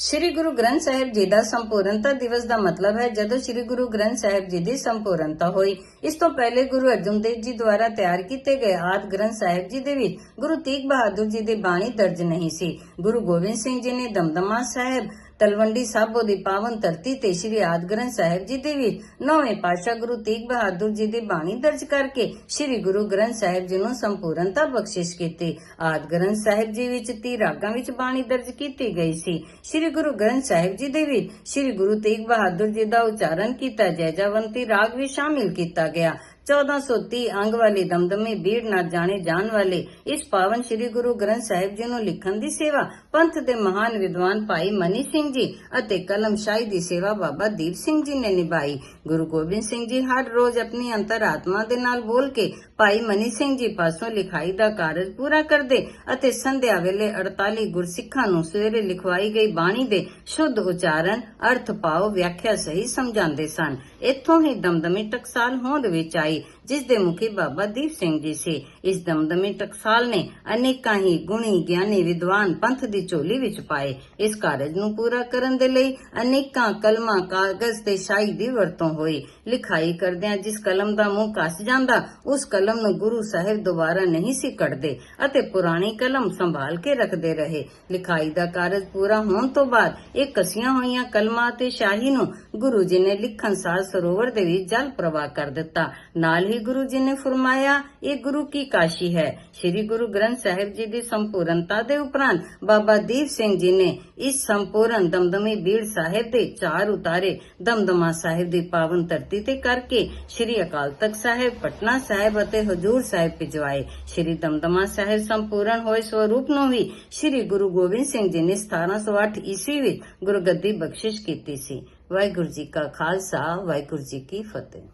ਸ੍ਰੀ ਗੁਰੂ ਗ੍ਰੰਥ ਸਾਹਿਬ ਜੀ ਦਾ ਸੰਪੂਰਨਤਾ ਦਿਵਸ ਦਾ ਮਤਲਬ ਹੈ, ਜਦੋਂ ਸ੍ਰੀ ਗੁਰੂ ਗ੍ਰੰਥ ਸਾਹਿਬ ਜੀ ਦੀ ਸੰਪੂਰਨਤਾ ਹੋਈ। ਇਸ ਤੋਂ ਪਹਿਲੇ ਗੁਰੂ ਅਰਜਨ ਦੇਵ ਜੀ ਦੁਆਰਾ ਤਿਆਰ ਕੀਤੇ ਗਏ ਆਦ ਗ੍ਰੰਥ ਸਾਹਿਬ ਜੀ ਦੇ ਵਿੱਚ ਗੁਰੂ ਤੇਗ ਬਹਾਦਰ ਜੀ ਦੀ ਬਾਣੀ ਦਰਜ ਨਹੀਂ ਸੀ। ਗੁਰੂ ਗੋਬਿੰਦ ਸਿੰਘ ਜੀ ਨੇ ਦਮਦਮਾ ਸਾਹਿਬ ਤਲਵੰਡੀ ਸਾਬੋ ਦੀ ਪਾਵਨ ਧਰਤੀ ਤੇ ਸ੍ਰੀ ਆਦ ਗ੍ਰੰਥ ਸਾਹਿਬ ਜੀ ਦੇ ਵਿੱਚ ਨੌਵੇਂ ਪਾਤਸ਼ਾਹ ਗੁਰੂ ਤੇਗ ਬਹਾਦਰ ਜੀ ਦੀ ਬਾਣੀ ਦਰਜ ਕਰਕੇ ਸ੍ਰੀ ਗੁਰੂ ਗ੍ਰੰਥ ਸਾਹਿਬ ਜੀ ਨੂੰ ਸੰਪੂਰਨਤਾ ਬਖਸ਼ਿਸ਼ ਕੀਤੀ। ਆਦ ਗ੍ਰੰਥ ਸਾਹਿਬ ਜੀ ਵਿੱਚ 30 ਰਾਗਾਂ ਵਿੱਚ ਬਾਣੀ ਦਰਜ ਕੀਤੀ ਗਈ ਸੀ। ਸ੍ਰੀ ਗੁਰੂ ਗ੍ਰੰਥ ਸਾਹਿਬ ਜੀ ਦੇ ਵਿੱਚ ਸ੍ਰੀ ਗੁਰੂ ਤੇਗ ਬਹਾਦਰ ਜੀ ਦਾ ਉਚਾਰਨ ਕੀਤਾ, ਜੈਜਾਵੰਤੀ ਰਾਗ ਵੀ ਸ਼ਾਮਿਲ ਕੀਤਾ ਗਿਆ। 1430 ਅੰਗ ਵਾਲੀ ਦਮਦਮੀ ਬੀੜ ਨਾਲ ਜਾਣੇ ਜਾਣ ਵਾਲੇ ਇਸ ਪਾਵਨ ਸ੍ਰੀ ਗੁਰੂ ਗ੍ਰੰਥ ਸਾਹਿਬ ਜੀ ਨੂੰ ਲਿਖਣ ਦੀ ਸੇਵਾ, ਪੰਥ ਦੇ ਮਹਾਨ ਵਿਦਵਾਨ ਭਾਈ ਮਨੀ ਸਿੰਘ ਜੀ ਅਤੇ ਕਲਮਸ਼ਾਹੀ ਦੀ ਸੇਵਾ ਬਾਬਾ ਦੀਪ ਸਿੰਘ ਜੀ ਨੇ ਨਿਭਾਈ। ਗੁਰੂ ਗੋਬਿੰਦ ਸਿੰਘ ਜੀ ਹਰ ਰੋਜ਼ ਆਪਣੀ ਅੰਤਰਾਤਮਾ ਦੇ ਨਾਲ ਬੋਲ ਕੇ ਭਾਈ ਮਨੀ ਸਿੰਘ ਜੀ ਪਾਸੋਂ ਲਿਖਾਈ ਦਾ ਕਾਰਜ ਪੂਰਾ ਕਰਦੇ ਅਤੇ ਸੰਧਿਆ ਵੇਲੇ 48 ਗੁਰਸਿੱਖਾਂ ਨੂੰ ਸਵੇਰੇ ਲਿਖਵਾਈ ਗਈ ਬਾਣੀ ਦੇ ਸ਼ੁੱਧ ਉਚਾਰਨ ਅਰਥ ਪਾਓ ਵਿਆਖਿਆ ਸਹੀ ਸਮਝਾਉਂਦੇ ਸਨ। ਇੱਥੋਂ ਹੀ ਦਮਦਮੀ ਟਕਸਾਲ ਹੋਂਦ ਵਿੱਚ ਆਈ। ਜਿਸ ਦੇ ਮੁਖੀ ਬਾਬਾ ਦੀਪ ਸਿੰਘ ਜੀ ਸੀ। ਇਸ ਦਮਦਮੀ ਟਕਸਾਲ ਨੇ ਅਨੇਕਾਂ ਹੀ ਗੁਣੀ ਗਿਆਨੀ ਵਿਦਵਾਨ ਪੰਥ ਦੀ ਝੋਲੀ ਵਿੱਚ ਪਾਏ। ਇਸ ਕਾਰਜ ਨੂੰ ਪੂਰਾ ਕਰਨ ਦੇ ਲਈ ਅਨੇਕਾਂ ਕਲਮਾਂ, ਕਾਗਜ਼ ਤੇ ਸ਼ਾਹੀ ਦੀ ਵਰਤੋਂ ਹੋਈ। ਲਿਖਾਈ ਕਰਦਿਆਂ ਜਿਸ ਕਲਮ ਦਾ ਮੂੰਹ ਕੱਸ ਜਾਂਦਾ, ਉਸ ਕਲਮ ਨੂੰ ਗੁਰੂ ਸਾਹਿਬ ਦੁਬਾਰਾ ਨਹੀਂ ਸੀ ਕੱਢਦੇ ਅਤੇ ਪੁਰਾਣੀ ਕਲਮ ਸੰਭਾਲ ਕੇ ਰੱਖਦੇ ਰਹੇ। ਲਿਖਾਈ ਦਾ ਕਾਰਜ ਪੂਰਾ ਹੋਣ ਤੋਂ ਬਾਅਦ ਇਹ ਕਸੀਆਂ ਹੋਈਆਂ ਕਲਮਾਂ ਤੇ ਸ਼ਾਹੀ ਨੂੰ ਗੁਰੂ ਜੀ ਨੇ ਲਿਖਣ ਸਾਰ ਸਰੋਵਰ ਦੇ ਵਿੱਚ ਜਲ ਪ੍ਰਵਾਹ ਕਰ ਦਿੱਤਾ। ਨਾਲ ਹੀ ਗੁਰੂ ਜੀ ਨੇ ਫਰਮਾਇਆ, ਇਹ ਗੁਰੂ ਕੀ ਕਾਸ਼ੀ ਹੈ? ਸ੍ਰੀ ਗੁਰੂ ਗ੍ਰੰਥ ਸਾਹਿਬ ਜੀ ਦੀ ਸੰਪੂਰਨਤਾ ਦੇ ਉਪਰੰਤ ਬਾਬਾ ਦੀਪ ਸਿੰਘ ਜੀ ਨੇ ਇਸ ਸੰਪੂਰਨ ਦਮਦਮੀ ਬੀੜ ਸਾਹਿਬ ਦੇ ਚਾਰ ਉਤਾਰੇ ਦਮਦਮਾ ਸਾਹਿਬ ਦੀ ਪਾਵਨ ਧਰਤੀ ਤੇ ਕਰਕੇ ਸ੍ਰੀ ਅਕਾਲ ਤਖਤ ਸਾਹਿਬ, ਪਟਨਾ ਸਾਹਿਬ ਅਤੇ ਹਜੂਰ ਸਾਹਿਬ ਭਿਜਵਾਏ। ਸ੍ਰੀ ਦਮਦਮਾ ਸਾਹਿਬ ਸੰਪੂਰਨ ਹੋਏ ਸਵਰੂਪ ਨੂੰ ਵੀ ਸ੍ਰੀ ਗੁਰੂ ਗੋਬਿੰਦ ਸਿੰਘ ਜੀ ਨੇ 1708 ਈਸਵੀ ਵਿੱਚ ਗੁਰਗੱਦੀ ਬਖਸ਼ਿਸ਼ ਕੀਤੀ ਸੀ। ਵਾਹਿਗੁਰੂ ਜੀ ਕਾ ਖਾਲਸਾ, ਵਾਹਿਗੁਰੂ ਜੀ ਕੀ ਫਤਿਹ।